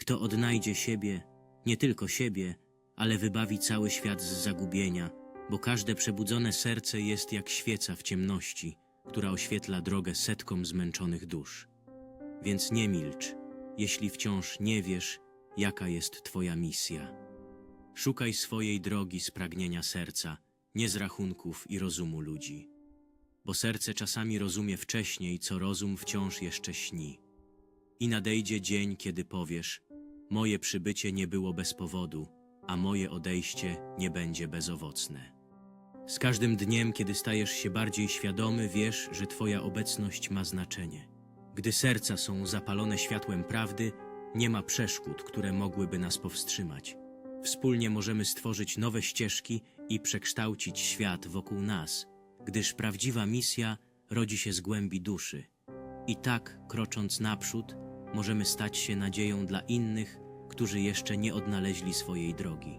Kto odnajdzie siebie, nie tylko siebie, ale wybawi cały świat z zagubienia, bo każde przebudzone serce jest jak świeca w ciemności, która oświetla drogę setkom zmęczonych dusz. Więc nie milcz, jeśli wciąż nie wiesz, jaka jest Twoja misja. Szukaj swojej drogi z pragnienia serca, nie z rachunków i rozumu ludzi. Bo serce czasami rozumie wcześniej, co rozum wciąż jeszcze śni. I nadejdzie dzień, kiedy powiesz: Moje przybycie nie było bez powodu, a moje odejście nie będzie bezowocne. Z każdym dniem, kiedy stajesz się bardziej świadomy, wiesz, że Twoja obecność ma znaczenie. Gdy serca są zapalone światłem prawdy, nie ma przeszkód, które mogłyby nas powstrzymać. Wspólnie możemy stworzyć nowe ścieżki i przekształcić świat wokół nas, gdyż prawdziwa misja rodzi się z głębi duszy. I tak, krocząc naprzód, możemy stać się nadzieją dla innych, którzy jeszcze nie odnaleźli swojej drogi.